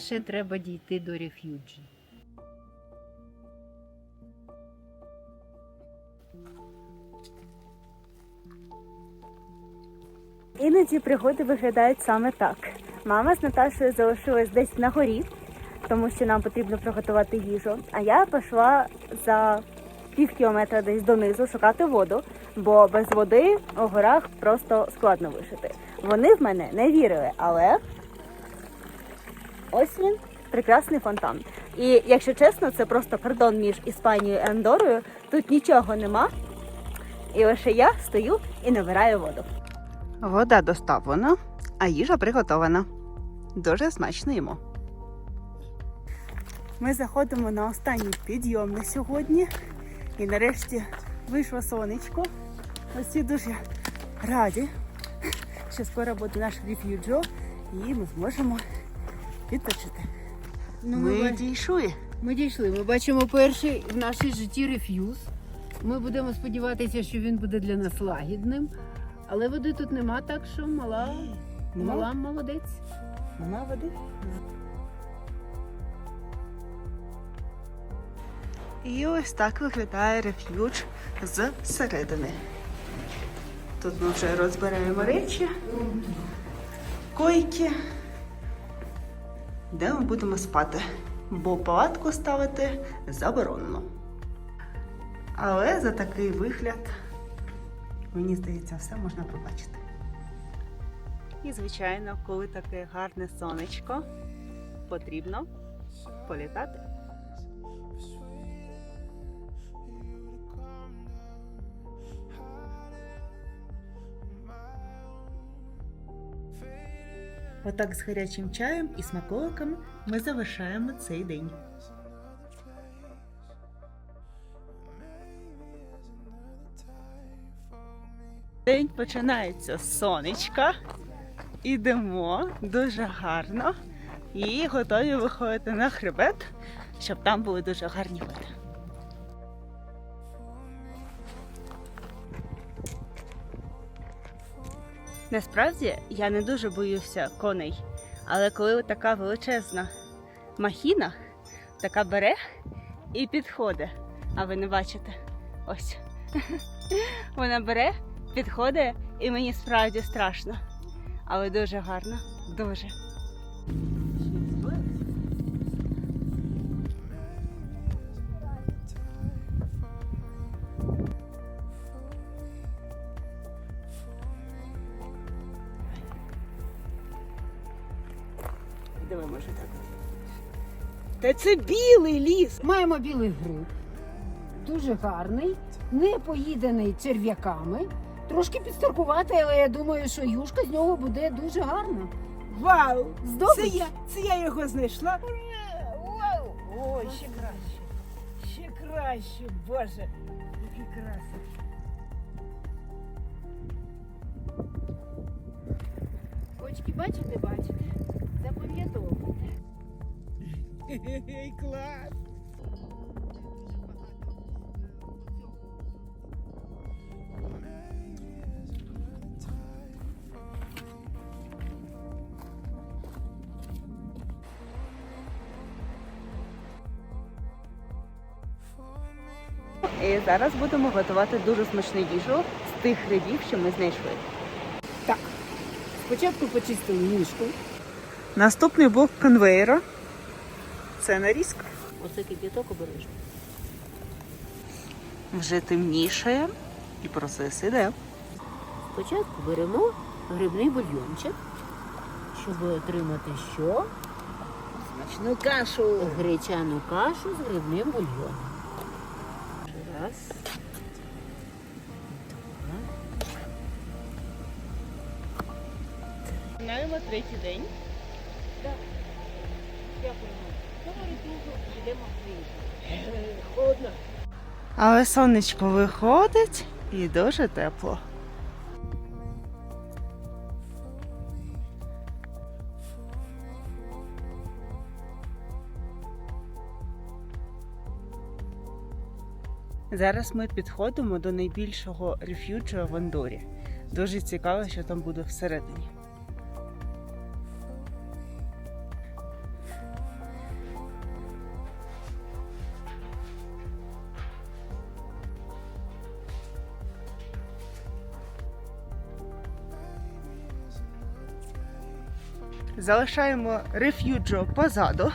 Ще треба дійти до реф'юджі. Іноді пригоди виглядають саме так. Мама з Наташою залишилась десь на горі, тому що нам потрібно приготувати їжу. А я пішла за пів кілометра десь донизу шукати воду, бо без води у горах просто складно вижити. Вони в мене не вірили, але ось він прекрасний фонтан. І якщо чесно, це просто кордон між Іспанією і Андорою. Тут нічого нема. І лише я стою і набираю воду. Вода доставлена, а їжа приготована. Дуже смачно їмо. Ми заходимо на останній підйом на сьогодні. І нарешті вийшло сонечко. Усі дуже раді, що скоро буде наш реф'юджо, і ми зможемо відпочити. Ну, ми бач- дійшли. Ми дійшли. Ми бачимо перший в нашій житті реф'юз. Ми будемо сподіватися, що він буде для нас лагідним. Але води тут нема, так що мала, Нема? мала молодець. Нема води? І ось так виглядає реф'юдж зсередини. Тут ми вже розбираємо речі, койки, де ми будемо спати, бо палатку ставити заборонено. Але за такий вигляд, мені здається, все можна побачити. І, звичайно, коли таке гарне сонечко, потрібно політати. Отак з гарячим чаєм і смаколиками ми завершаємо цей день. День починається з сонечка. Ідемо дуже гарно і готові виходити на хребет, щоб там були дуже гарні види. Насправді я не дуже боюся коней, але коли така величезна махіна, така бере і підходить, а ви не бачите, ось вона бере, підходить, і мені справді страшно. Але дуже гарно, дуже. Це білий ліс. Маємо білий гриб. Дуже гарний, не поїдений черв'яками. Трошки підстаркувати, але я думаю, що юшка з нього буде дуже гарна. Вау! Здобич. Це я, це я його знайшла. Вау! Ой, ще краще. Ще краще, Боже. Який красивий. Очки бачите, бачите. Запам'ятовуйте. Ей, клас! І зараз будемо готувати дуже смачну їжу з тих грибів, що ми знайшли. Так. Спочатку почистили ніжку. Наступний блок конвейера це нарізка. Оце кип'яток обережно. Вже темнішає і процес іде. Спочатку беремо грибний бульйончик, щоб отримати що? Смачну кашу. Гречану кашу з грибним бульйоном. Раз. Починаємо третій день. Але сонечко виходить і дуже тепло. Зараз ми підходимо до найбільшого реф'юджу в Андорі. Дуже цікаво, що там буде всередині. Залишаємо реф'юджо позаду,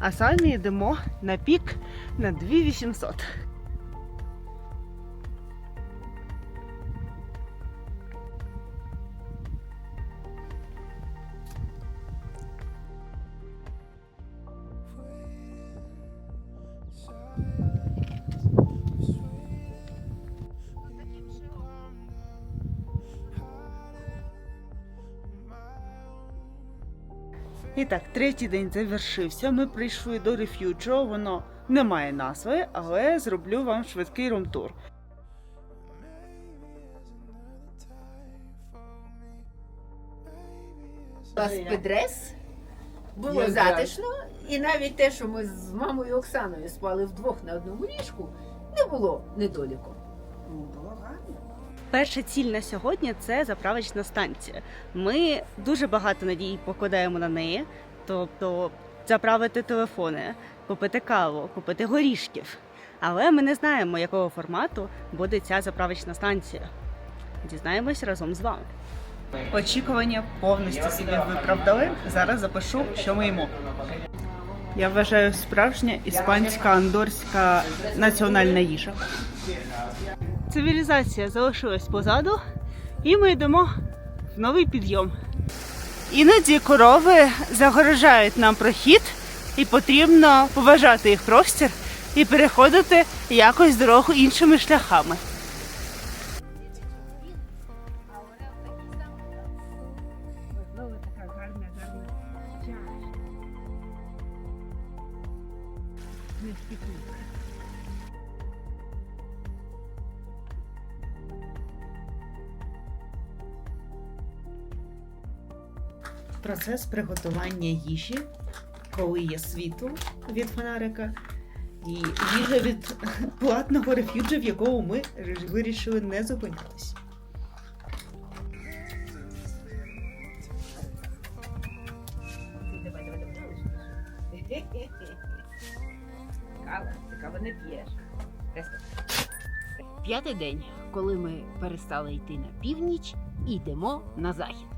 а самі йдемо на пік на 2800. Так, третій день завершився. Ми прийшли до реф'юджо. Воно не має назви, але зроблю вам швидкий румтур. Підрес, було затишно, і навіть те, що ми з мамою Оксаною спали вдвох на одному ліжку, не було недоліку. Перша ціль на сьогодні це заправочна станція. Ми дуже багато надій покладаємо на неї, тобто заправити телефони, купити каву, купити горішків. Але ми не знаємо, якого формату буде ця заправочна станція. Дізнаємось разом з вами. Очікування повністю собі виправдали. Зараз запишу, що ми їмо. Я вважаю справжня іспанська андорська національна їжа. Цивілізація залишилась позаду, і ми йдемо в новий підйом. Іноді корови загорожають нам прохід, і потрібно поважати їх простір і переходити якось дорогу іншими шляхами. Процес приготування їжі, коли є світло від фонарика, і їжа від платного рефюджа, в якому ми вирішили не давай. Кава, ти каву не п'єш. П'ятий день, коли ми перестали йти на північ і йдемо на захід.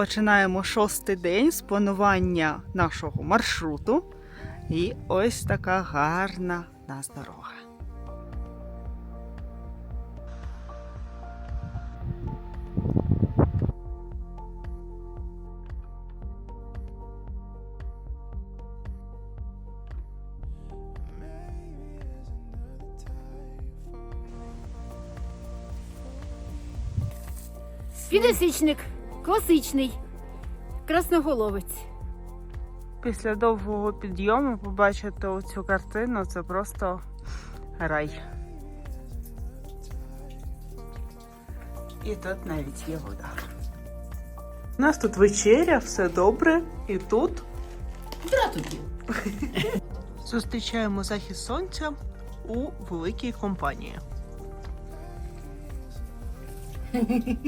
Починаємо шостий день з планування нашого маршруту. І ось така гарна нас дорога. Підосічник, класичний, красноголовець. Після довгого підйому побачити оцю картину це просто рай. І тут навіть є вода. У нас тут вечеря, все добре, і тут Дратубів. зустрічаємо захід сонця у великій компанії.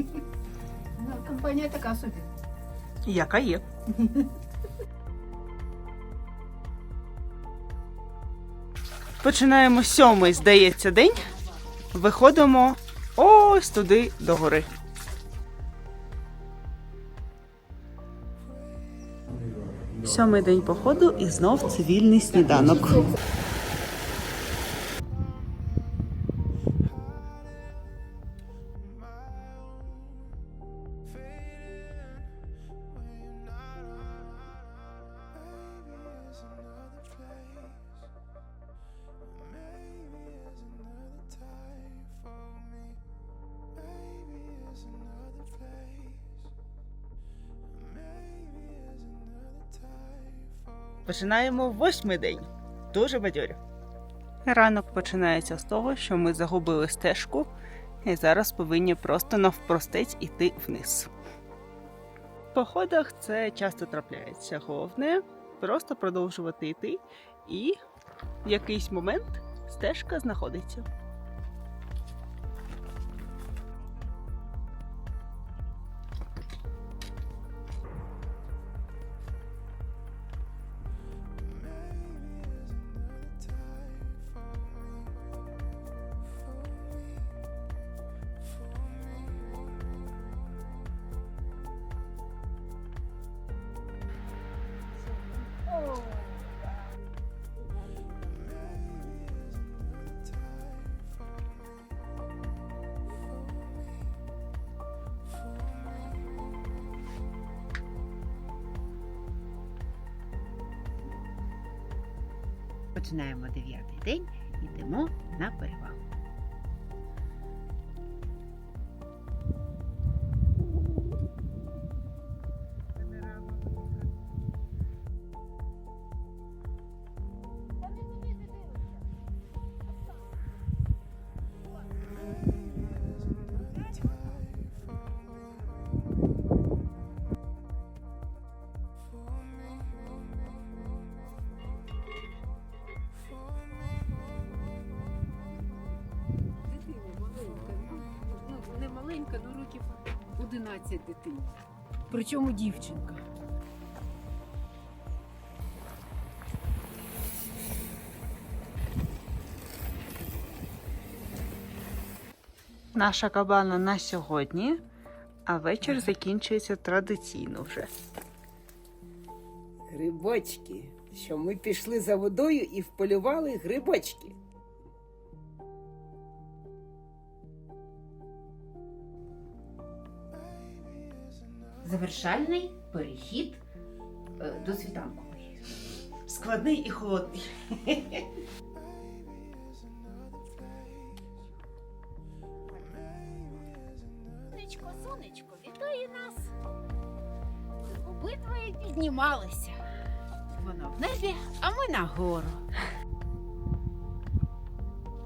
Компанія така собі. Яка є. Починаємо сьомий, здається, день. Виходимо ось туди до гори. Сьомий день походу і знов цивільний сніданок. Починаємо восьмий день. Дуже бадьорі. Ранок починається з того, що ми загубили стежку і зараз повинні просто навпростець іти вниз. В походах це часто трапляється. Головне просто продовжувати йти, і в якийсь момент стежка знаходиться. Починаємо дев'ятий день, йдемо на перевал. 11 дитині. Причому дівчинка. Наша кабана на сьогодні, а вечір закінчується традиційно вже. Грибочки, що ми пішли за водою і вполювали грибочки. Завершальний перехід е, до світанку. Складний і холодний. Сонечко, сонечко, вітає нас. Обидва піднімалися. Воно в небі, а ми нагору.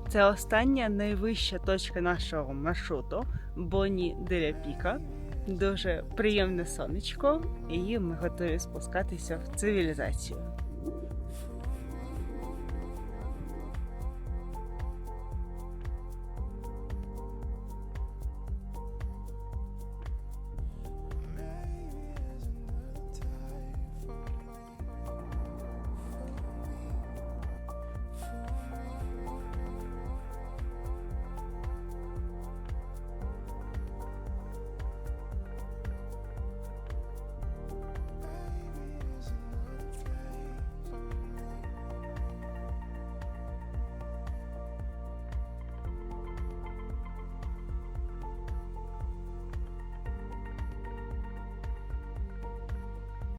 Це остання найвища точка нашого маршруту Боні Деля Піка. Дуже приємне сонечко, і ми готові спускатися в цивілізацію.